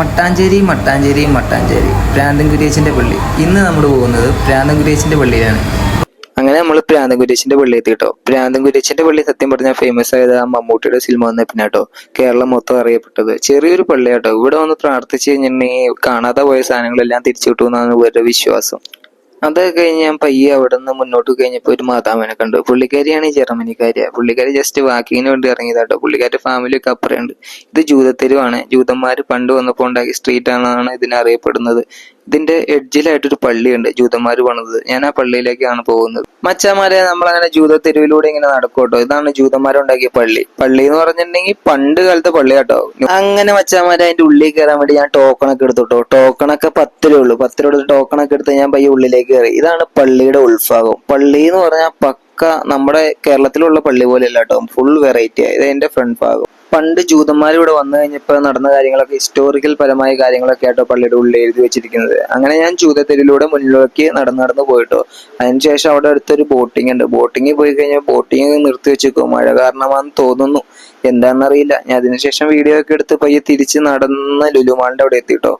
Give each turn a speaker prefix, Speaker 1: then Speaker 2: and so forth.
Speaker 1: മട്ടാഞ്ചേരി മട്ടാഞ്ചേരി മട്ടാഞ്ചേരി. പ്രാന്തൻ പള്ളി. ഇന്ന് നമ്മൾ പോകുന്നത് പ്രാന്തൻ കുരിയച്ചന്റെ പള്ളിയിലാണ്. അങ്ങനെ നമ്മൾ പ്രാന്തൻ പള്ളി എത്തി കേട്ടോ. പ്രാന്തൻ കുരിയച്ചന്റെ പള്ളി സത്യം പറഞ്ഞാൽ ഫേമസ് ആയത് ആ മമ്മൂട്ടിയുടെ സിനിമ വന്ന പിന്നെ കേട്ടോ കേരളം മൊത്തം അറിയപ്പെട്ടത്. ചെറിയൊരു പള്ളിയാട്ടോ. ഇവിടെ വന്ന് പ്രാർത്ഥിച്ച് കഴിഞ്ഞിട്ടുണ്ടെങ്കിൽ കാണാതെ പോയ സാധനങ്ങളെല്ലാം തിരിച്ചു കിട്ടുമെന്നാണ് ഇവരുടെ വിശ്വാസം. അത് കഴിഞ്ഞ് ഞാൻ പയ്യെ അവിടെ നിന്ന് മുന്നോട്ട് കഴിഞ്ഞപ്പോൾ ഒരു മാതാവിനെ കണ്ടു. പുള്ളിക്കാരിയാണ് ജർമ്മനിക്കാരി പുള്ളിക്കാരി ജസ്റ്റ് വാക്കിങ്ങിന് വേണ്ടി ഇറങ്ങിയതാട്ടോ. പുള്ളിക്കാരുടെ ഫാമിലി ഒക്കെ അപ്പുറയുണ്ട് ഇത് ജൂതത്തെരുവാണ്. ജൂതന്മാർ പണ്ട് വന്നപ്പോൾ ഉണ്ടാക്കിയ സ്ട്രീറ്റ് ആണെന്നാണ് ഇതിനെ അറിയപ്പെടുന്നത്. ഇതിന്റെ എഡ്ജിലായിട്ടൊരു പള്ളിയുണ്ട്. ജൂതന്മാർ പണിത്. ഞാൻ ആ പള്ളിയിലേക്കാണ് പോകുന്നത്. മച്ചാമാരെ നമ്മളങ്ങനെ ജൂത തെരുവിലൂടെ ഇങ്ങനെ നടക്കോട്ടോ ഇതാണ് ജൂതന്മാരുണ്ടാക്കിയ പള്ളി. പള്ളി എന്ന് പറഞ്ഞിട്ടുണ്ടെങ്കിൽ പണ്ട് കാലത്തെ പള്ളി കേട്ടോ. അങ്ങനെ മച്ചാമാരെ അതിന്റെ ഉള്ളിൽ കയറാൻ വേണ്ടി ഞാൻ ടോക്കൺ ഒക്കെ എടുത്തു കേട്ടോ. ടോക്കൺ ഒക്കെ പത്ത് രൂപ ഉള്ളൂ. പത്ത് രൂപ ടോക്കൺ ഒക്കെ എടുത്ത് ഞാൻ പയ്യ ഉള്ളിലേക്ക് കയറി. ഇതാണ് പള്ളിയുടെ ഉൾഭാഗം. പള്ളി എന്ന് പറഞ്ഞാൽ പക്ക നമ്മുടെ കേരളത്തിലുള്ള പള്ളി പോലെയല്ല കേട്ടോ. ഫുൾ വെറൈറ്റി ഇത് എന്റെ ഫ്രണ്ട് ഭാഗം. പണ്ട് ജൂതന്മാർ ഇവിടെ വന്നു കഴിഞ്ഞപ്പോൾ നടന്ന കാര്യങ്ങളൊക്കെ ഹിസ്റ്റോറിക്കൽ പരമായ കാര്യങ്ങളൊക്കെ ആട്ടോ പള്ളിയുടെ ഉള്ളിൽ എഴുതി വെച്ചിരിക്കുന്നത്. അങ്ങനെ ഞാൻ ജൂതത്തെരുവിലൂടെ മുന്നിലേക്ക് നടന്നു നടന്ന് പോയിട്ടോ. അതിനുശേഷം അവിടെ അടുത്തൊരു ബോട്ടിംഗ് ഉണ്ട്. ബോട്ടിങ്ങിൽ പോയി കഴിഞ്ഞാൽ ബോട്ടിംഗ് നിർത്തി വെച്ചേക്കും. മഴ കാരണമാണെന്ന് തോന്നുന്നു. എന്താണെന്നറിയില്ല ഞാൻ അതിനുശേഷം വീഡിയോ ഒക്കെ എടുത്ത് പയ്യെ തിരിച്ച് നടന്ന് ലുലുമാളിന്റെ അവിടെ എത്തിട്ടോ.